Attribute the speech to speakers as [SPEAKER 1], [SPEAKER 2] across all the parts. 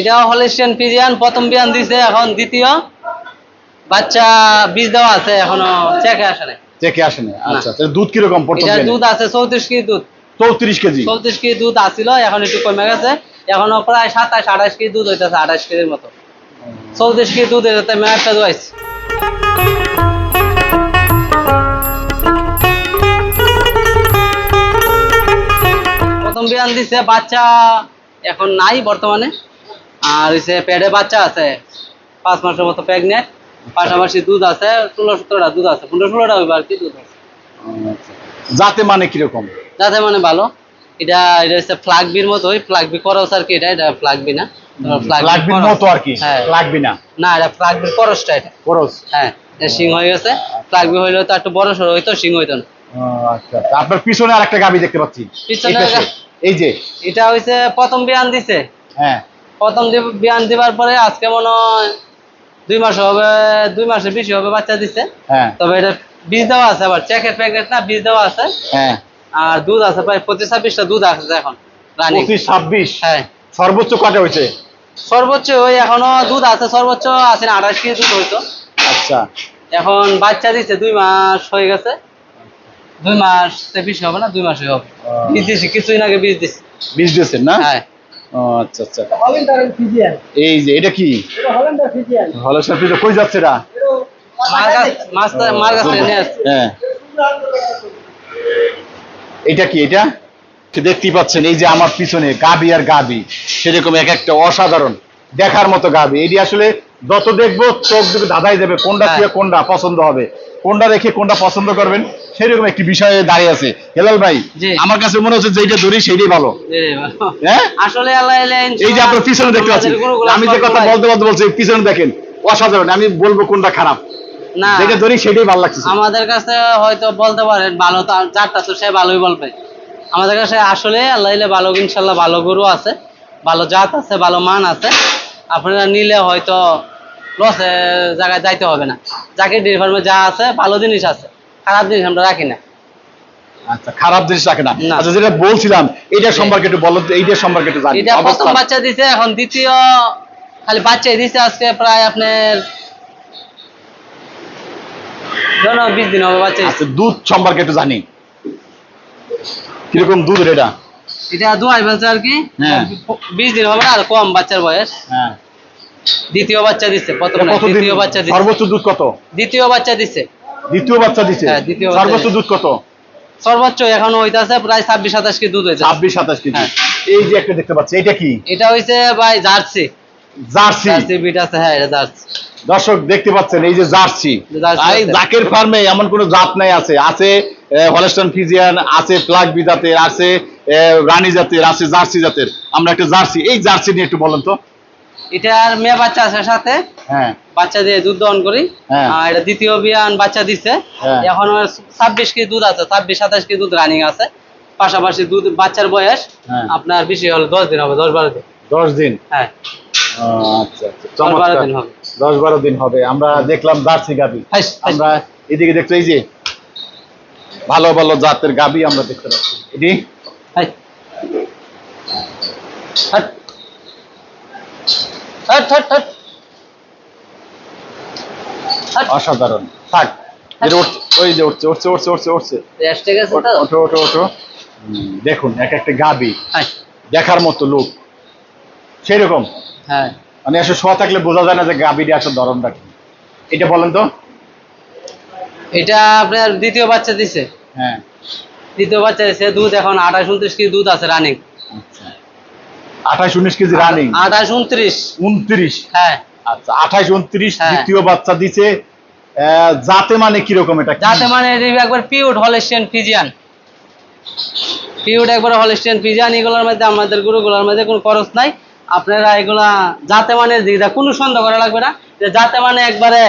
[SPEAKER 1] এটা হলিস্টিয়ান পিজিয়ান প্রথম বিয়ান দিছে এখন দ্বিতীয়। বাচ্চা বীজ দেওয়া আছে এখনও চেকে আসে নাই।
[SPEAKER 2] চেকে আসেনি আচ্ছা তাহলে দুধ কীরকম প্রথম
[SPEAKER 1] এটা দুধ আছে চৌত্রিশ কেজি দুধ।
[SPEAKER 2] চৌত্রিশ কেজি?
[SPEAKER 1] চৌত্রিশ কেজি দুধ আছিল এখন একটু কমে গেছে। এখনও প্রায় সাতাশ আঠাশ কেজি দুধ হইতেছে আঠাশ কেজির মতো। চৌত্রিশ কেজি দুধ এটাতে মেয়ারটা দোয়াইছে। প্রথম বিয়ান দিছে বাচ্চা এখন নাই বর্তমানে। আর হচ্ছে পেটে বাচ্চা আছে পাঁচ মাসের মতো প্রেগনেন্ট পাশাপাশি দুধ আছে ষোলো সতেরোটা দুধ আছে পনেরো ষোলোটা হইবে আর কি দুধ আছে।
[SPEAKER 2] জাতে মানে কীরকম?
[SPEAKER 1] যাতে মানে ভালো। এটা এটা হচ্ছে ফ্লাগ বির মতো ওই ফ্লাগ বি করস আর কি এটা এটা ফ্লাগ বি না। flag bee
[SPEAKER 2] লাগবির
[SPEAKER 1] করস।
[SPEAKER 2] মতো আর কি
[SPEAKER 1] হ্যাঁ।
[SPEAKER 2] লাগবি না।
[SPEAKER 1] না এটা ফ্লাগ বির করসটা এটা।
[SPEAKER 2] খরচ
[SPEAKER 1] হ্যাঁ এটা শিং হয়ে গেছে। ফ্লাগ বি হইলে তো একটু বড় সড়ো হইতো শিং হইতো না।
[SPEAKER 2] আচ্ছা আচ্ছা। আপনার পিছনে আর একটা গাবি দেখতে পাচ্ছি।
[SPEAKER 1] পিছনে
[SPEAKER 2] এই এই যে।
[SPEAKER 1] এটা হইছে প্রথম বিয়ান দিছে।
[SPEAKER 2] হ্যাঁ।
[SPEAKER 1] প্রথম বিয়ান দিবার পরে আজকে মনে হয় দুই মাস হবে দুই মাসের বেশি হবে বাচ্চা দিছে।
[SPEAKER 2] হ্যাঁ।
[SPEAKER 1] তবে এটা বীজ দেওয়া আছে আবার চেকের প্যাকেট না বীজ দেওয়া আছে।
[SPEAKER 2] হ্যাঁ।
[SPEAKER 1] আর দুধ আছে প্রায় পঁচিশ ছাব্বিশটা দুধ আছে এখন রানিং
[SPEAKER 2] পঁচিশ ছাব্বিশ
[SPEAKER 1] হ্যাঁ।
[SPEAKER 2] সর্বোচ্চ কটা হয়েছে
[SPEAKER 1] সর্বোচ্চ ওই এখনও দুধ আছে সর্বোচ্চ আছে না আঠাশ কেজি দুধ হইতো।
[SPEAKER 2] আচ্ছা।
[SPEAKER 1] এখন বাচ্চা দিচ্ছে দুই মাস হয়ে গেছে। দুই মাস বেশি হবে না দুই মাসই হবে। বীজ দিছি কিছুদিন আগে বীজ দিছি।
[SPEAKER 2] বীজ দিয়েছেন না?
[SPEAKER 1] হ্যাঁ।
[SPEAKER 2] আচ্ছা আচ্ছা। এই যে এটা কি? কই যাচ্ছে এটা হ্যাঁ। এটা কি এটা? দেখতেই পাচ্ছেন এই যে আমার পিছনে গাবি আর গাবি। সেরকম এক একটা অসাধারণ। দেখার মতো গাবি। এটি আসলে যত দেখব চোখ দুটো দাদাই দেবে কোনটা
[SPEAKER 1] হ্যাঁ।
[SPEAKER 2] কোনটা পছন্দ হবে? কোনটা রেখে কোনটা পছন্দ করবেন? সেরকম একটি বিষয়ে দাঁড়িয়ে আছে। হেলাল ভাই আমার কাছে মনে হচ্ছে যেটা ধরি সেইটাই ভালো। হ্যাঁ?
[SPEAKER 1] আসলে
[SPEAKER 2] এই যে আপনার পিছনে দেখতে পাচ্ছি
[SPEAKER 1] আমাদের
[SPEAKER 2] আমি যে কথা বলতে বলতে বলছি পিছনে দেখেন অসাধারণ আমি বলব কোনটা খারাপ।
[SPEAKER 1] না।
[SPEAKER 2] যেটা ধরি সেটাই ভালো লাগছে
[SPEAKER 1] আমাদের কাছে হয়তো বলতে পারেন ভালো তো যারটা তো সে ভালোই বলবে। আমাদের কাছে আসলে আল্লাহ ভালো ইনশাল্লাহ ভালো গরু আছে ভালো জাত আছে ভালো মান আছে। আপনারা নিলে হয়তো লসে জায়গায় যাইতে হবে না। যাকে ডেয়ারি ফার্মে যা আছে ভালো জিনিস আছে। খারাপ জিনিস আমরা রাখি না।
[SPEAKER 2] আচ্ছা খারাপ জিনিস রাখে না। আচ্ছা যেটা বলছিলাম এইটা সম্পর্কে একটু বলো তো, এইটার সম্পর্কে একটু জানি।
[SPEAKER 1] এটা প্রথম বাচ্চা দিছে এখন দ্বিতীয় খালি বাচ্চাই দিছে আজকে প্রায় আপনার ধরুন বিশ দিন হবে বাচ্চা দিছে।
[SPEAKER 2] আচ্ছা দুধ সম্পর্কে একটু জানি। কীরকম দুধ এটা?
[SPEAKER 1] এটা দুয়াই বলছে আর কি।
[SPEAKER 2] হ্যাঁ।
[SPEAKER 1] বিশ দিন হবে আর কম বাচ্চার বয়স।
[SPEAKER 2] হ্যাঁ।
[SPEAKER 1] দ্বিতীয় বাচ্চা দিচ্ছে প্রথম দ্বিতীয় বাচ্চা দিচ্ছে
[SPEAKER 2] সর্বোচ্চ দুধ কত?
[SPEAKER 1] দ্বিতীয় বাচ্চা দিচ্ছে
[SPEAKER 2] দ্বিতীয় বাচ্চা দিছে।
[SPEAKER 1] হ্যাঁ,
[SPEAKER 2] সর্বোচ্চ দুধ কত?
[SPEAKER 1] সর্বোচ্চ এখন হইতাছে প্রায় ছাব্বিশ সাতাশ কেজি দুধ হইতাছে।
[SPEAKER 2] ছাব্বিশ সাতাশ কেজি।
[SPEAKER 1] হ্যাঁ।
[SPEAKER 2] এই যে একটা দেখতে পাচ্ছি এটা কি?
[SPEAKER 1] এটা হইছে ভাই জার্সি।
[SPEAKER 2] জার্সি।
[SPEAKER 1] জার্সি বিট আছে হ্যাঁ এটা জার্সি।
[SPEAKER 2] দর্শক দেখতে পাচ্ছেন এই যে জার্সি। জাকের ফার্মে এমন কোনো জাত নাই আছে আছে হলস্টন ফিজিয়ান আছে প্লাগ বি জাতের আছে রানী জাতের আছে জার্সি জাতের। আমরা একটা জার্সি এই জার্সি নিয়ে একটু বলেন তো।
[SPEAKER 1] এটার মেয়ে বাচ্চা আছে সাথে।
[SPEAKER 2] হ্যাঁ।
[SPEAKER 1] বাচ্চা দিয়ে দুধ দহন করি।
[SPEAKER 2] হ্যাঁ।
[SPEAKER 1] আর এটা দ্বিতীয় বিয়ান বাচ্চা দিচ্ছে
[SPEAKER 2] হ্যাঁ।
[SPEAKER 1] এখন ছাব্বিশ কেজি দুধ আছে ছাব্বিশ সাতাশ কেজি দুধ রানিং আছে। পাশাপাশি দুধ বাচ্চার বয়স
[SPEAKER 2] হ্যাঁ।
[SPEAKER 1] আপনার বেশি হলে দশ দিন হবে দশ বারো দিন।
[SPEAKER 2] দশ দিন?
[SPEAKER 1] হ্যাঁ।
[SPEAKER 2] আচ্ছা আচ্ছা।
[SPEAKER 1] দশ বারো দিন হবে।
[SPEAKER 2] দশ বারো দিন হবে। আমরা দেখলাম জার্সি গাবি। আমরা এদিকে দেখতে এই যে ভালো ভালো জাতের গাবি আমরা দেখতে পাচ্ছি। এটি?
[SPEAKER 1] হাই।
[SPEAKER 2] অসাধারণ। থাক। ওই যে উঠছে উঠছে উঠছে উঠছে উঠছে।
[SPEAKER 1] রেস্টে গেছে তো?
[SPEAKER 2] ওঠো ওঠো ওঠো। দেখুন এক একটা গাবি দেখার মতো লোক সেরকম
[SPEAKER 1] হ্যাঁ।
[SPEAKER 2] মানে আসলে শোয়া থাকলে বোঝা যায় না যে গাবিটি আসলে ধরনটা কি। এটা বলেন তো।
[SPEAKER 1] এটা আপনার দ্বিতীয় বাচ্চা দিছে।
[SPEAKER 2] হ্যাঁ।
[SPEAKER 1] দ্বিতীয় বাচ্চা দিছে দুধ এখন আঠাশ উনত্রিশ কেজি দুধ আছে রানিং
[SPEAKER 2] আঠাশ উনিশ কেজি রানিং
[SPEAKER 1] আঠাশ উনত্রিশ।
[SPEAKER 2] উনত্রিশ।
[SPEAKER 1] হ্যাঁ।
[SPEAKER 2] আচ্ছা আঠাশ উনত্রিশ
[SPEAKER 1] হ্যাঁ।
[SPEAKER 2] দ্বিতীয় বাচ্চা দিছে জাতে মানে কীরকম এটা?
[SPEAKER 1] যাতে মানে একবার পিউড হলেস্টিয়ান ফিজিয়ান পিউড একবার হলেস্টিয়ান ফিজিয়ান এগুলোর মধ্যে আমাদের গরুগুলোর মধ্যে কোনো খরচ নাই। আপনারা এগুলা যাতে মানে যেটা কোনো সন্দেহ করা লাগবে না যে যাতে মানে একবারে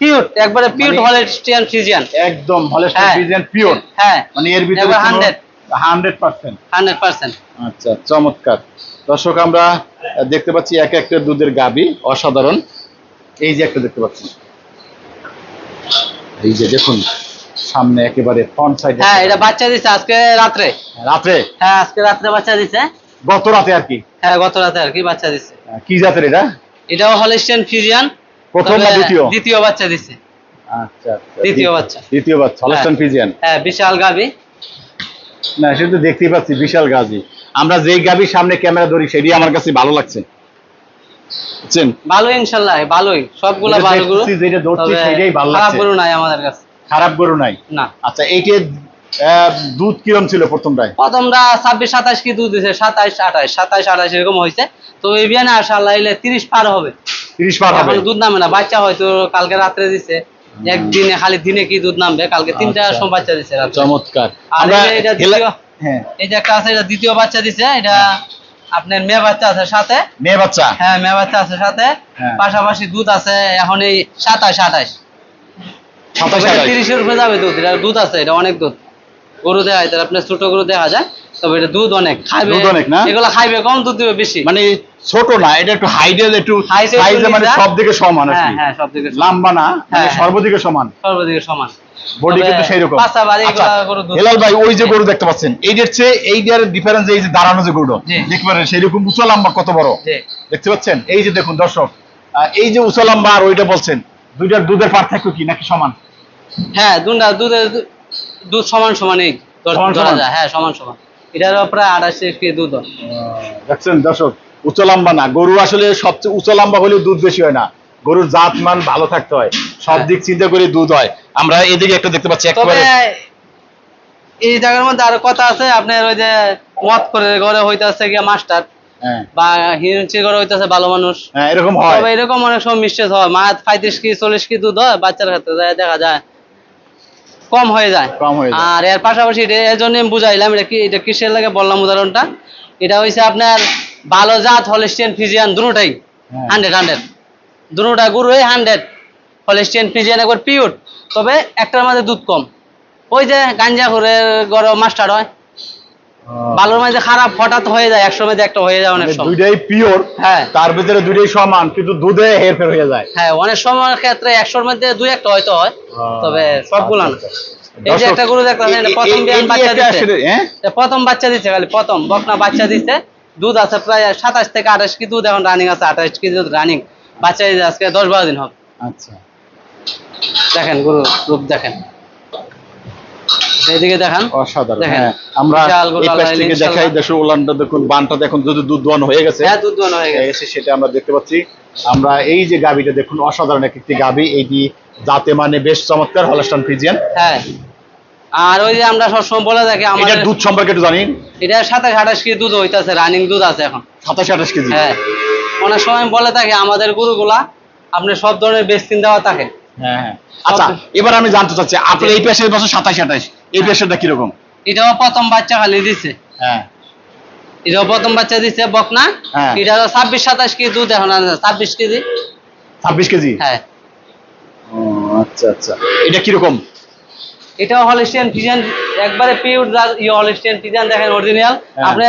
[SPEAKER 1] পিউড একবারে পিউড হলেস্টিয়ান ফিজিয়ান
[SPEAKER 2] একদম হলেস্টাইন
[SPEAKER 1] হ্যাঁ।
[SPEAKER 2] ফ্রিজিয়ান
[SPEAKER 1] হ্যাঁ।
[SPEAKER 2] মানে এর ভিতরে
[SPEAKER 1] 100
[SPEAKER 2] হান্ড্রেড পার্সেন্ট।
[SPEAKER 1] Hundred percent.
[SPEAKER 2] আচ্ছা চমৎকার। দর্শক আমরা দেখতে পাচ্ছি এক একটা দুধের গাবি অসাধারণ। এই যে একটা দেখতে পাচ্ছি। এই যে দেখুন সামনে একেবারে ফ্রন্ট সাইড
[SPEAKER 1] হ্যাঁ এটা বাচ্চা দিছে আজকে রাত্রে।
[SPEAKER 2] রাত্রে?
[SPEAKER 1] হ্যাঁ আজকে রাত্রে বাচ্চা দিছে।
[SPEAKER 2] গত রাতে আর কি?
[SPEAKER 1] হ্যাঁ গত রাতে আর কি বাচ্চা দিছে।
[SPEAKER 2] কি জাতের এটা?
[SPEAKER 1] এটাও হলিস্টিয়ান ফিজিয়ান
[SPEAKER 2] প্রথম না দ্বিতীয়?
[SPEAKER 1] দ্বিতীয় বাচ্চা দিছে।
[SPEAKER 2] আচ্ছা আচ্ছা
[SPEAKER 1] দ্বিতীয় বাচ্চা।
[SPEAKER 2] দ্বিতীয় বাচ্চা হলস্টান ফিজিয়ান
[SPEAKER 1] হ্যাঁ বিশাল গাবি।
[SPEAKER 2] না সেটা তো দেখতেই পাচ্ছি বিশাল গাজী। আমরা যেই গাবির সামনে ক্যামেরা ধরি সেটি আমার কাছে ভালো লাগছে। বুঝছেন?
[SPEAKER 1] ভালো ইনশাল্লাহ ভালোই। সবগুলা ভালো গরু।
[SPEAKER 2] যেটা ধরছি, সেটাই ভালো
[SPEAKER 1] খারাপ গরু নাই আমাদের কাছে।
[SPEAKER 2] খারাপ গরু নাই?
[SPEAKER 1] না।
[SPEAKER 2] আচ্ছা এইটার দুধ কিরম ছিল প্রথমটায়
[SPEAKER 1] প্রথমটা ছাব্বিশ সাতাশ কি দুধ দিছে? সাতাইশ আঠাইশ সাতাইশ আঠাইশ এরকম হয়েছে। তো এই বিয়ে না আসা লাইলে তিরিশ পার হবে।
[SPEAKER 2] তিরিশ পার হবে।
[SPEAKER 1] দুধ নামে না বাচ্চা হয়তো কালকে রাত্রে দিছে। একদিনে খালি দিনে কি দুধ নামবে? কালকে তিনটা
[SPEAKER 2] আচ্ছা।
[SPEAKER 1] সময় বাচ্চা দিছে
[SPEAKER 2] চমৎকার।
[SPEAKER 1] আর
[SPEAKER 2] আমরা
[SPEAKER 1] এই যে এটা দ্বিতীয়-
[SPEAKER 2] হ্যাঁ।
[SPEAKER 1] এটা একটা আছে এটা দ্বিতীয় বাচ্চা দিছে এটা আপনার মেয়ে বাচ্চা আছে সাথে।
[SPEAKER 2] মেয়ে বাচ্চা?
[SPEAKER 1] হ্যাঁ মেয়ে বাচ্চা আছে সাথে।
[SPEAKER 2] হ্যাঁ।
[SPEAKER 1] পাশাপাশি দুধ আছে এখন এই সাতাশ আঠাশ
[SPEAKER 2] সাতাশ আঠাশ।
[SPEAKER 1] তিরিশের উপরে যাবে দুধ এটা দুধ আছে এটা অনেক দুধ। গরু দেখা যায় আপনার ছোট গরু দেখা যায় তবে এটা দুধ অনেক খাইবে
[SPEAKER 2] দুধ অনেক না?
[SPEAKER 1] এগুলো খাইবে কম দুধ দিবে বেশি।
[SPEAKER 2] মানে ছোট না এটা একটু হাইডেল একটু সাইজে মানে সব দিকে সমান আর
[SPEAKER 1] হ্যাঁ হ্যাঁ সব দিকে
[SPEAKER 2] লম্বা না মানে
[SPEAKER 1] হ্যাঁ,
[SPEAKER 2] সর্বদিকে সমান।
[SPEAKER 1] সর্বদিকে সমান।
[SPEAKER 2] বডি কিন্তু সেই রকম আচ্ছা,
[SPEAKER 1] এগুলা গরু দুধ
[SPEAKER 2] হেলাল ভাই ওই যে গরু দেখতে পাচ্ছেন এইটার চেয়ে এইটার ডিফারেন্স এই যে দাঁড়ানো যে গরু দেখতে পারেন সেই রকম উঁচা লম্বা কত বড়। দেখতে পাচ্ছেন? এই যে দেখুন দর্শক এই যে উঁচা লম্বা আর ওইটা বলছেন দুইটার দুধের পার্থক্য কি নাকি সমান?
[SPEAKER 1] হ্যাঁ দুধের দুধ সমান সমানই
[SPEAKER 2] সমান
[SPEAKER 1] ধরা যায় হ্যাঁ সমান সমান। এটারও প্রায় আঠাশি কি দুধ
[SPEAKER 2] দেখছেন দর্শক উঁচা লম্বা না। গরু আসলে সবচেয়ে উঁচা লম্বা হলে দুধ বেশি হয় না। গরুর জাত মান ভালো থাকতে হয়। সব
[SPEAKER 1] হ্যাঁ।
[SPEAKER 2] দিক চিন্তা করে দুধ হয়। আমরা এদিকে একটা দেখতে পাচ্ছি একেবারে
[SPEAKER 1] এই জায়গার মধ্যে আরও কথা আছে আপনার ওই যে মত করে ঘরে হইতাছে গিয়া মাস্টার
[SPEAKER 2] হ্যাঁ।
[SPEAKER 1] বা হিরঞ্চি ঘরে হইতাছে ভালো মানুষ।
[SPEAKER 2] হ্যাঁ, এরকম হয়।
[SPEAKER 1] তবে এরকম অনেক সময় মিস্টেক হয়। মা পঁয়ত্রিশ কি চল্লিশ কি দুধ হয় বাচ্চার ক্ষেত্রে দেখা যায়। কম হয়ে যায়।
[SPEAKER 2] কম হয়ে যায়।
[SPEAKER 1] আর এর পাশাপাশি এটা এর জন্য আমি বুঝাইলাম এটা কি এটা কিসের লাগে বললাম উদাহরণটা? এটা হইছে আপনার ভালো জাত হলিস্টিয়ান ফিজিয়ান দুটোটাই।
[SPEAKER 2] হ্যাঁ।
[SPEAKER 1] হান্ড্রেড হান্ড্রেড দুটোটা গরুই হান্ড্রেড হলিস্টিয়ান ফিজিয়ান একবার পিওর তবে একটার মাঝে দুধ কম। ওই যে গাঞ্জা ঘুরে গরম মাস্টার হয়। ভালোর মাঝে খারাপ হঠাৎ হয়ে যায় একশোর মধ্যে একটা হয়ে যায় অনেক
[SPEAKER 2] মানে
[SPEAKER 1] সময়।
[SPEAKER 2] দুইটাই পিওর
[SPEAKER 1] হ্যাঁ।
[SPEAKER 2] তার ভিতরে দুইটাই সমান কিন্তু দুধে হেরফের হয়ে যায়।
[SPEAKER 1] হ্যাঁ অনেক সময়ের ক্ষেত্রে একশোর মধ্যে দুই একটা হয়তো হয় তবে সবগুলো না।
[SPEAKER 2] আচ্ছা।
[SPEAKER 1] এই যে একটা গরু দেখলাম,
[SPEAKER 2] এ-
[SPEAKER 1] প্রথম বাচ্চা দিচ্ছে।
[SPEAKER 2] হ্যাঁ?
[SPEAKER 1] প্রথম বাচ্চা দিচ্ছে খালি প্রথম বকনা বাচ্চা দিচ্ছে দুধ আছে প্রায় সাতাশ থেকে আঠাশ কি দুধ এখন রানিং আছে আঠাশ কি দুধ রানিং বাচ্চা আজকে দশ বারো দিন হবে।
[SPEAKER 2] আচ্ছা।
[SPEAKER 1] দেখেন গরু রূপ দেখেন। এইদিকে দেখান।
[SPEAKER 2] অসাধারণ। হ্যাঁ আমরা এই পাশ থেকে দেখাই দেশে ওলানটা দেখুন বানটা দেখুন যদি দুধ দোয়ানো হয়ে গেছে।
[SPEAKER 1] হ্যাঁ দুধ দোয়ানো হয়ে গেছে।
[SPEAKER 2] সেটা আমরা দেখতে পাচ্ছি। আমরা এই যে গাবিটা দেখুন অসাধারণ এক একটি গাবি। এইটি যাতে মানে বেশ চমৎকার হলস্টান ফ্রিজিয়ান।
[SPEAKER 1] হ্যাঁ। আর ওই যে আমরা সবসময় বলে থাকি আমাদের
[SPEAKER 2] দুধ সম্পর্কে একটু জানি।
[SPEAKER 1] এটা সাতাশ আঠাশ কি দুধ হইতাছে রানিং দুধ আছে এখন।
[SPEAKER 2] সাতাশ আঠাশ কেজি।
[SPEAKER 1] হ্যাঁ। অনেক সময় বলে থাকে আমাদের গরুগুলা আপনি সব ধরনের বেস্তিন দেওয়া থাকে।
[SPEAKER 2] হ্যাঁ হ্যাঁ। আচ্ছা এবার আমি জানতে চাচ্ছি আপনার এই পেশে বছর সাতাশ আঠাশ। এই পেশাটা কীরকম?
[SPEAKER 1] এটাও প্রথম বাচ্চা খালি দিছে।
[SPEAKER 2] হ্যাঁ।
[SPEAKER 1] এটাও প্রথম বাচ্চা দিছে বকনা
[SPEAKER 2] হ্যাঁ।
[SPEAKER 1] এটা ছাব্বিশ সাতাশ কেজি দুধ এখন ছাব্বিশ কেজি।
[SPEAKER 2] ছাব্বিশ কেজি?
[SPEAKER 1] হ্যাঁ।
[SPEAKER 2] আচ্ছা আচ্ছা। এটা কীরকম?
[SPEAKER 1] এটাও হলিস্টিয়ান ফিজিয়ান একবারে পিওর ইয়ে হলিস্টিয়ান ফিজিয়ান দেখেন অরিজিনাল
[SPEAKER 2] হ্যাঁ।
[SPEAKER 1] আপনি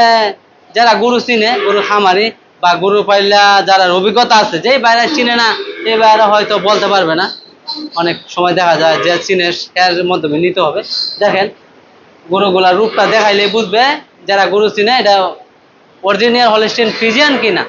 [SPEAKER 1] যারা গরু চিনে গরু খামারি বা গরু পাইলা যারা অভিজ্ঞতা আছে যেই বাইরে চিনে না এই বাইরে হয়তো বলতে পারবে না। অনেক সময় দেখা যায় যে চিনের এর মাধ্যমে নিতে হবে। দেখেন গরুগুলার রূপটা দেখাইলে বুঝবে যারা গরু চিনে এটা অরিজিনাল হলস্টিন ফ্রিজিয়ান কিনা।